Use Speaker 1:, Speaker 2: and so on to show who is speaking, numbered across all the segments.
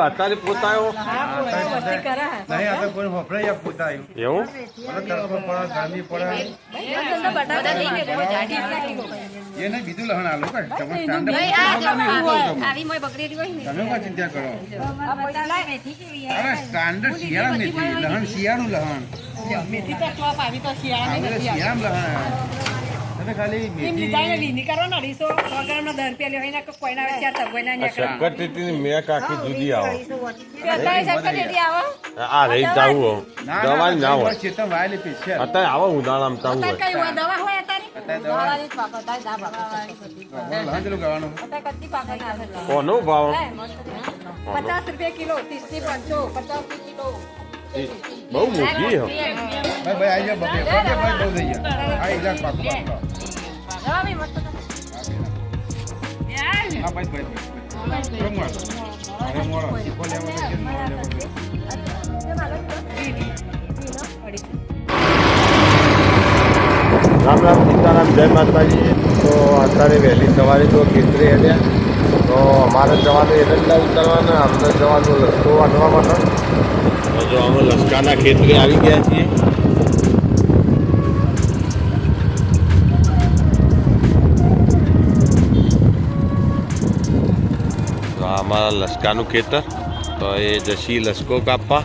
Speaker 1: અત્યારે પોતાયો. એવું?
Speaker 2: મને તડકો પડે ગરમી પડે એ નહીં બીજું લહણ આલો કે? તમે સ્ટાન્ડ
Speaker 3: આવી મોય બગડેલી હોય ને
Speaker 2: તમે કોઈ ચિંતા કરો અરે સ્ટાન્ડર્ડ શિયાળા મેથી લહણ શિયાળું લહણ.
Speaker 4: મેથી તો ટોપ આવી નથી.
Speaker 2: તમે ખાલી
Speaker 4: લીની કરો ને અઢીસો ને કોઈના.
Speaker 1: શક્કર જુદી આવે આ રહી જાવું
Speaker 2: ના
Speaker 1: હોય અત્યારે આવો ઉનાળામાં ચાવું હોય
Speaker 4: દવા હોય
Speaker 1: કોનો ભાવ
Speaker 4: પચાસ રૂપિયા કિલો ત્રીસથી પાંચસો પચાસ કિલો
Speaker 1: બહુ મોંઘી હો
Speaker 2: ભાઈ ભાઈ આવી જાઓ બબે બબે ભાઈ બહુ થઈ ગયા. આ એક લાખ પાકું પાકું
Speaker 3: દવા બી મસ્ત
Speaker 2: હા ભાઈ ભાઈ ભાઈ. કેમ મોળો લેવો
Speaker 1: રામ રામ સીતારામ જય માતાજી. તો અત્યારે વહેલી સવારે તો ખેતરે હેડ્યા. તો અમારે જવાનું એરંડા ઉતારવાના, અમને જવાનું લસકો વાટવા માટે જો અમે લસકાના ખેતરે આવી ગયા છીએ. અમારા લસકાનું ખેતર, તો એ જશી લસકો કાપવા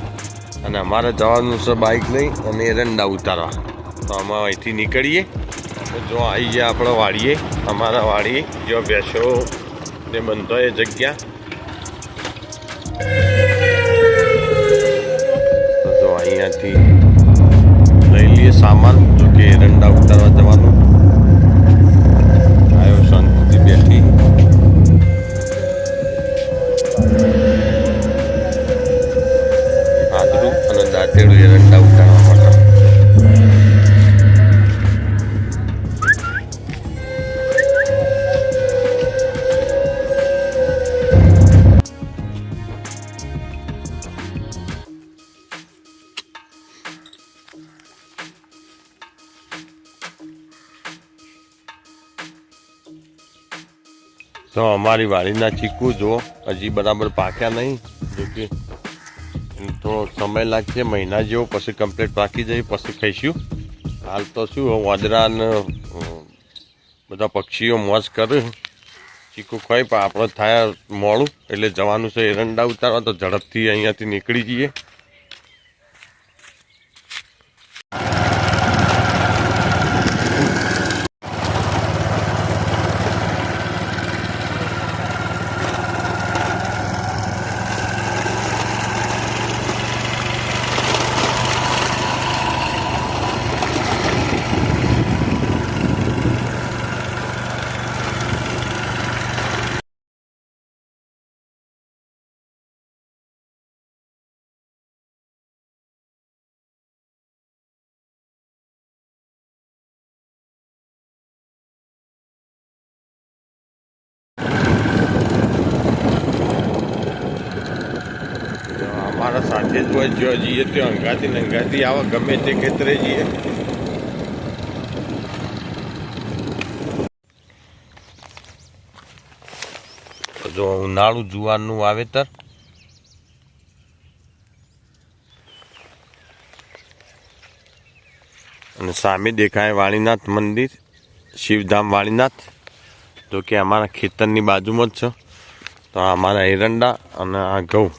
Speaker 1: અને અમારે જવાનું છે બાઇક લઈ અને એરંડા ઉતારવા. તો અમે અહીંથી નીકળીએ. જો આવી ગયા આપણે વાડીએ, અમારા વાળીએ જો બેસો ને બંધો એ જગ્યા. તો અહીંયાથી લઈ લઈએ સામાન, જો કે એરંડા ઉતારવા જવાનું. આવ્યો આદરું અને દાંતેડું એરંડા ઉતારવા તો અમારી વાડીના ચીકુ જો હજી બરાબર પાક્યા નહીં જોકે થોડો સમય લાગશે, મહિના જેવો પછી કમ્પ્લીટ પાકી જાય, પછી ખાઈશું. હાલ તો શું વાદરાને બધા પક્ષીઓ મોજ કરે. ચીકુ ખાઈ પણ આપણે થાય મોડું, એટલે જવાનું છે એરંડા ઉતારવા, તો ઝડપથી અહીંયાથી નીકળી જઈએ તો અમારા સાથે જ હોય જો જઈએ તો અંગાથી ને અંગાથી આવે ગમે તે ખેતરે જઈએ. જો ઉનાળું જુવારનું વાવેતર. અને સામે દેખાય વાણીનાથ મંદિર, શિવધામ વાણીનાથ જો કે અમારા ખેતરની બાજુમાં જ છે. તો અમારા એરંડા અને આ ઘઉં.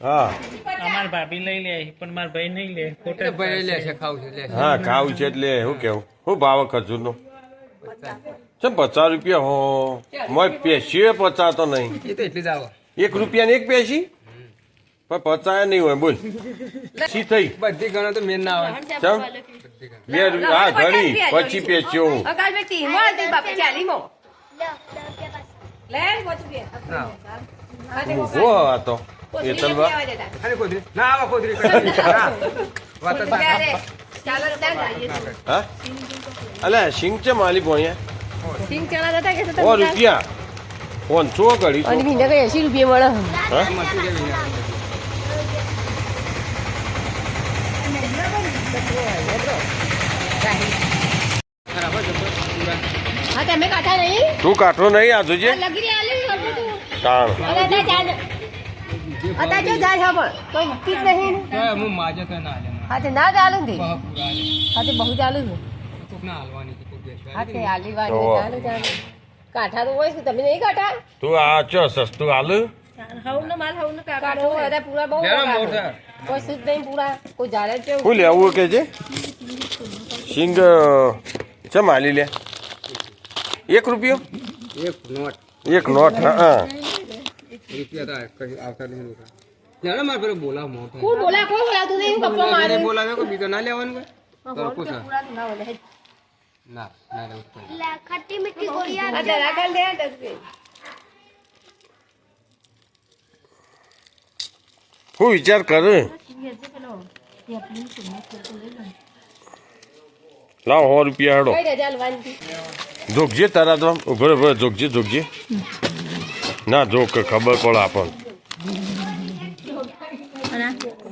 Speaker 1: હા.
Speaker 5: અમાર ભાભી લઈ લે પણ માર ભાઈ નહીં લે. ખોટા
Speaker 6: ભાઈ લે છે. ખાવું છે લે
Speaker 1: હા ખાવું છે એટલે શું કેવું? શું ભાવ ખજૂરનો ચમ પચાસ રૂપિયા હો? મોય પેશીએ પચાતો નહીં.
Speaker 6: એ તો એટલી જ આવે.
Speaker 1: એક રૂપિયા ને એક પેશી? પણ પચાયા નહીં હોય બોલ. શી થઈ?
Speaker 6: બધી ગણો તો મેન ના આવે.
Speaker 1: ચમ? બે હા ઘણી. પછી પેશ્યો હું.
Speaker 3: અકાલ ચાલી મો
Speaker 4: લે.
Speaker 1: ઊભો આ તો. એ તલવા
Speaker 6: ના આવા કોથળી કરી. ના. વાત જ ના.
Speaker 4: ચાલો ત્યાં જઈએ.
Speaker 1: હા? અલે સિંગ છે માલી ભણ્યા
Speaker 3: સિંગ ચણા જતા કે
Speaker 1: સો રૂપિયા. પાંચસો ઘડી
Speaker 3: અને કઈ એસી રૂપિયા મળે?
Speaker 1: હા?
Speaker 3: તમે કાઢા નહીં?
Speaker 1: તું કાઠો નહીં આ જોજે
Speaker 3: લગી તું
Speaker 1: તાણ.
Speaker 3: અરે અત્યારે ચાલ અત્યારે જો જાય છે પણ કોઈ નક્કી જ નહીં
Speaker 6: તો હું માજે તો ના લે
Speaker 3: હા તે? ના ચાલુ ને
Speaker 6: બહુ પૂરા લે.
Speaker 3: હા તે બહુ ચાલુ છે?
Speaker 6: કોક ના હાલવાની છે, કોક બેસવાની.
Speaker 3: હા તે આલી વાત
Speaker 1: તો.
Speaker 3: ચાલુ ચાલુ. કાઠા તો હોય છે તમે નહીં કાઠા?
Speaker 1: તું આ ચો સસ્તું હાલ?
Speaker 4: હવનો માલ હવનો
Speaker 3: કાઠો બધા પૂરા બહુ
Speaker 6: લેરો
Speaker 3: કાઠો.
Speaker 6: મોટા.
Speaker 3: કોઈ શુદ્ધ નહીં પૂરા. કોઈ જાડે જ કેવું
Speaker 1: શું લેવું કે છે? સિંગ છે માલી લે? એક રૂપિયો?
Speaker 6: એક નોટ.
Speaker 1: એક નોટ હા. હા
Speaker 6: રૂપિયા તો આ કઈ આવતા નહીં લોકો. જાણે મારે પેલો બોલાવ મોટો.
Speaker 3: કોણ બોલા કોણ બોલાતું નહીં કપડો
Speaker 6: બોલાવે
Speaker 3: મારે
Speaker 6: નહીં બોલાવે કોઈ બીજો ના લેવાનું કોઈ? તો પૂછો.
Speaker 3: પૂરા તો ના બોલે
Speaker 6: ના, ના લેવું કોઈ.
Speaker 3: આ જરા કાલ દે ડસ્ટબિન
Speaker 1: હું વિચાર કરું લાવ સો રૂપિયા હેડો
Speaker 3: કઈ રજા હલવાની
Speaker 1: જોગજે તારા તો ઊભો ઊભો જોગજે જોગજે ના જોક ખબર પડે આપણને.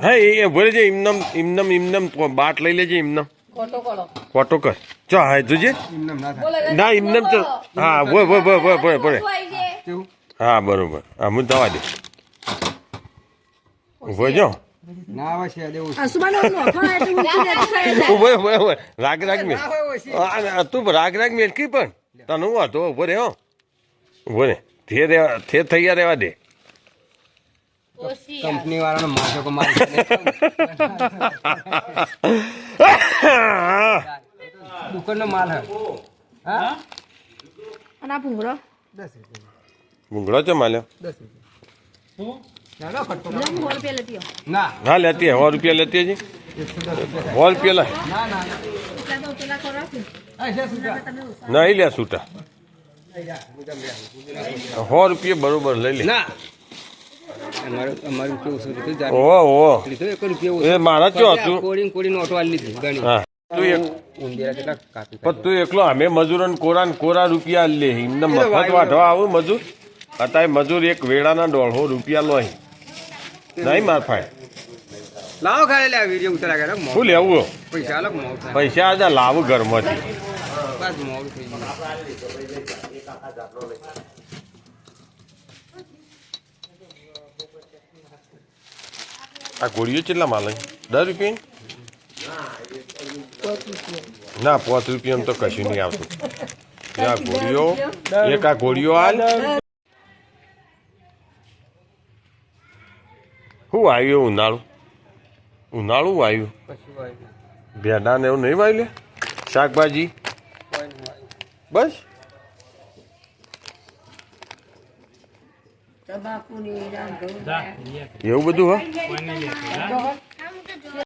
Speaker 1: હા એ ભરે છે ઇમનમ ઇમનમ ઇમનમ બાટ લઈ લેજે ઇમનમ.
Speaker 3: ખોટો કરો
Speaker 1: ફોટો કર. ચો હા જોજે.
Speaker 6: ના
Speaker 1: ઇમનમ ચો હા boy boy boy boy boy boy હા બરોબર. હા હું દવા દે. ભોય જો. રાગ રાગ મેં
Speaker 6: ના હોય ઓછી.
Speaker 1: આ, તું રાગ રાગ મેલકી પણ. તને હું હતો ઊભો રે હો. ઊભો રે. થે રહેવા થે થયા રહેવા દે.
Speaker 6: કંપની વાળાનો માથો કો મારી દુકાનનો માલ હે. હા?
Speaker 4: અને આ ભૂંગળો?
Speaker 6: 10 રૂપિયા
Speaker 1: ભૂંગળો છે માલ્યો
Speaker 6: 10 રૂપિયા. ના.
Speaker 1: લેતી હે, સો રૂપિયા લેતી હજી સો
Speaker 6: ના ના
Speaker 4: એટલા તો પેલા કરો કે.
Speaker 6: આ છે રૂપિયા
Speaker 1: નહીં લે છૂટા સો રૂપિયા બરોબર લઈ લે.
Speaker 6: ના.
Speaker 1: તું એકલો અમે મજૂર કોરા ને કોરા રૂપિયા લે. એમને મફત વાઢવા આવું મજૂર? અત્યારે મજૂર એક વેળાના દોઢસો રૂપિયા લો નહીં માર ફાય
Speaker 6: લાવો ખાલી લે વીડિયો ઉતરા કરે.
Speaker 1: શું લેવું
Speaker 6: પૈસા મોં
Speaker 1: પૈસા આજે લાવું ઘરમાંથી
Speaker 6: બસ મોડું થઈ ગયું.
Speaker 1: આ ગોળીઓ કેટલા માલ લઈ દસ રૂપિયા ના, પાંચ રૂપિયા તો કશું નહીં આવતું. આ ગોળીઓ, એક આ ગોળીઓ હાલ. શું આવ્યું ઉનાળું? ઉનાળું
Speaker 6: હોય
Speaker 1: ભેડા ને એવું નહીં વાયું લે શાકભાજી. બસ
Speaker 4: તમાકુની રામ ઘઉં
Speaker 5: જા, લે.
Speaker 1: એવું બધું હા?
Speaker 5: હા?